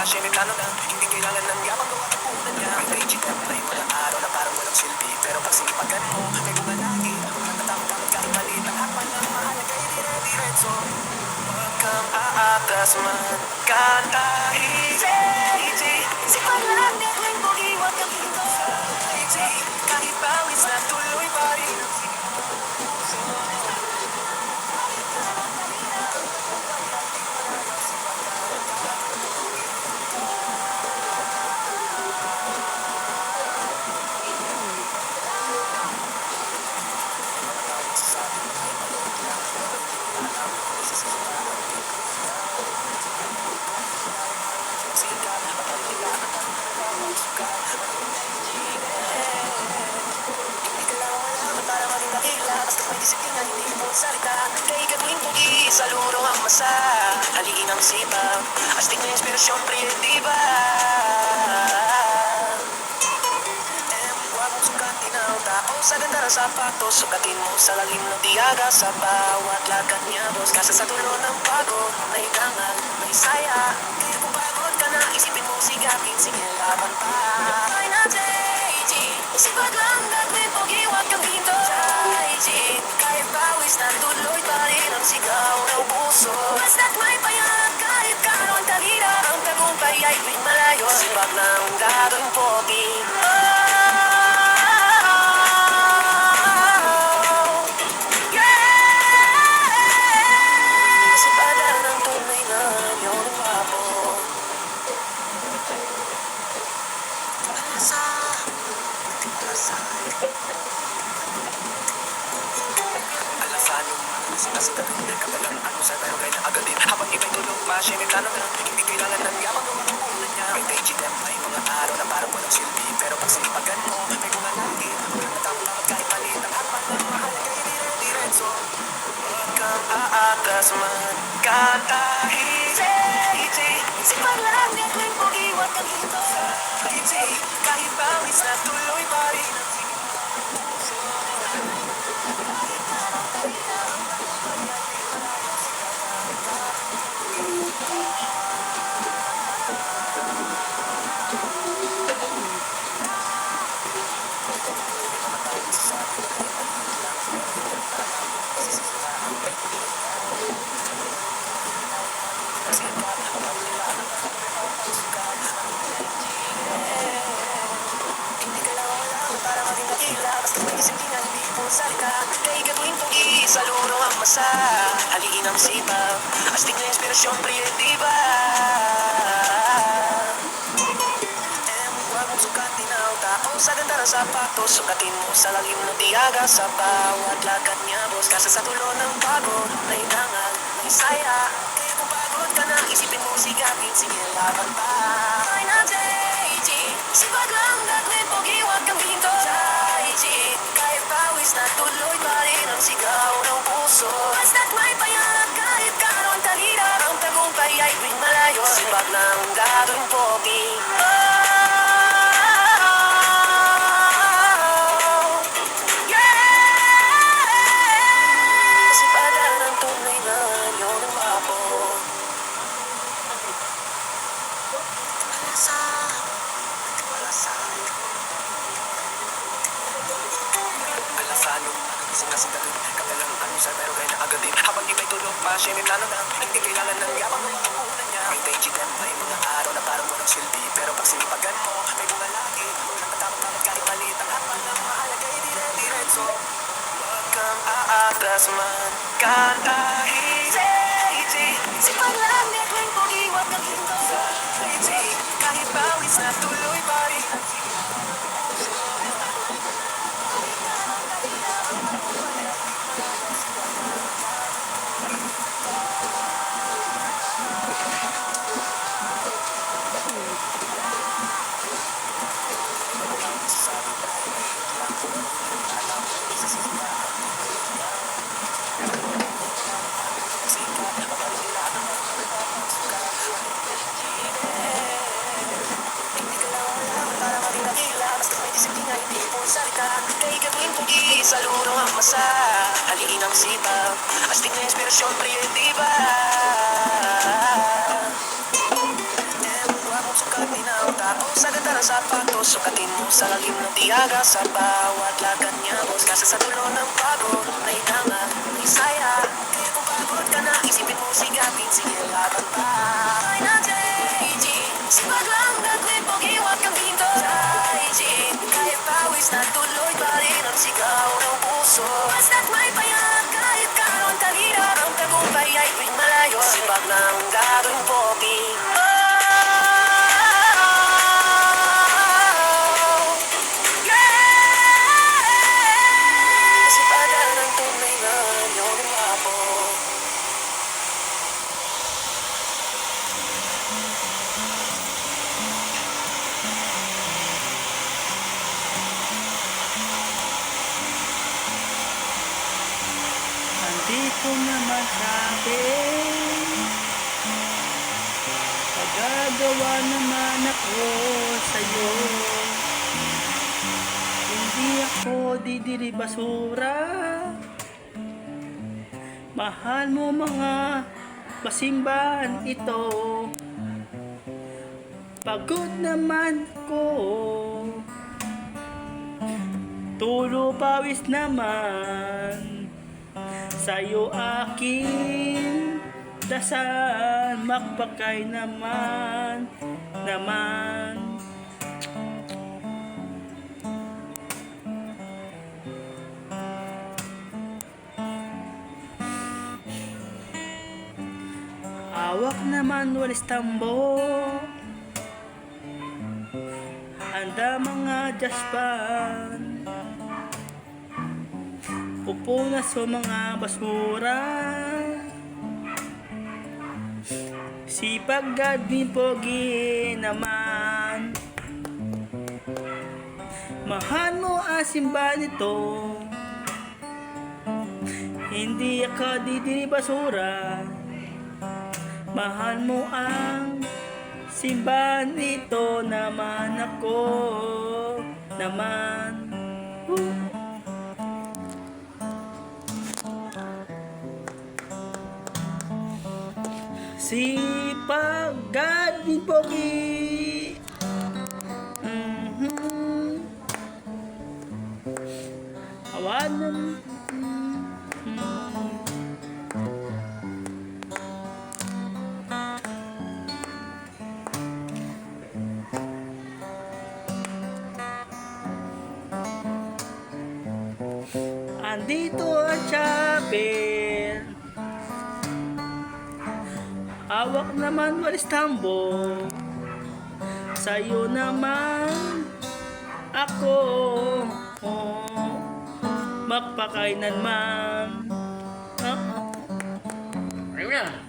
Siya may plano na Hindi kailangan ng yapang gawa ng punan niya. May legit at may mga araw na parang walang silbi. Pero pag sinipagan mo, may bunga lagi Natatamad kahit maliit ang hakpan ng mahalaga ay dire-diretso Huwag kang aatras man Kahit salita Kay gagawin kong isa luro ang masa. Haligin ang sipag Astig na inspirasyon, sukatin ang tao Sa ganda ng sapatos. Sukatin mo sa lalim ng tiyaga Sa bawat lakad niya, boss. Kasa sa tulo ng pagod May dangal, may saya. Kaya kung pagod ka na Isipin mo sigapin, sige laban pa. Ay na, JG Sipag lang gagawin lang gagawin Kasi tabi Kapalang ano sa pero kaya agad din Habang iba'y tulog pa Siya may plano na Hindi kailangan ng yabang Gawa ng ulan niya May day dem May mga araw na parang walang silbi Pero pag sinipagan mo May bunga lagi Walang natamang kahit maliit Ang hakpan ng mahalaga Hindi dire-diretso Huwag kang aatas man easy Sipag lang Di pogi Huwag kang hinto Easy Kahit bawis na tuloy pa rin isa luro ang masa Haligin ang sipag Astig na inspirasyon, priyetiba huwag mong sukatin ang tao Sa sapatos Sukatin mo sa lalim ng tiyaga Sa bawat lakad niya, boss Kasa sa tulo ng pagod May dangal, may saya ka na Isipin mo sigapin, sige. laban pa Ay na JG Sipag lang gagawin pogi Huwag kang hinto JG Kahit pawis na tuloy pa rin Ang sigaw ng puso Basta't may payag Kahit ang tagina Ang tagumpay ay tuwing malayo Sipag lang gagawin pogi Oh, Gabi Kapalang ano sa pero kaya na agad din Habang iba'y tulog pa Siya may plano na Hindi kailangan ng yabang ng ulan niya. May day dem May mga araw na parang walang silbi. Pero pag sinipagan mo May bunga lagi Nagpatamad-tamad kahit maliit Ang mahalaga dire-diretso Huwag kang aatras man Kahit na tuloy pa Kaya gagawin kong isa luro ang masa Haligin ang sipag Astig na inspirasyon, priyetiba. Em, huwag sapatos Sukatin mo sa lalim ng tiyaga Sa bawat lakad niya boss Kasi sa dulo ng pagod May dama, may saya. Kaya kung pagod ka na Isipin mo sigapin Sige laban pa. Ay Na tuloy pa rin Ang sigaw ng puso. Basta't may payag Kahit karon talira Ang tagumpay ay tuwing malayo. Sipag lang gagawin pogi Naman sa akin Pagagawa naman ako sa'yo. Hindi ako didiri basura Mahal mo mga pasimbahan ito. Pagod naman ko Tulo pawis naman Sa'yo aking dasal Magpakay naman Naman. Awak naman walis tambo. Anda mga jaspan Pupunas sa mga basura. Sipag gadin pogi naman. Mahal mo ang simba nito. Hindi ako didiri basura. Mahal mo ang simbahan ito naman ako. Naman Sipag gadin pogi Mhm. Awanan Mhm. Andito ang chapel Awak naman walis tambo Sa'yo naman Ako oh, Magpakainan man Ah, ah. Ayun yan.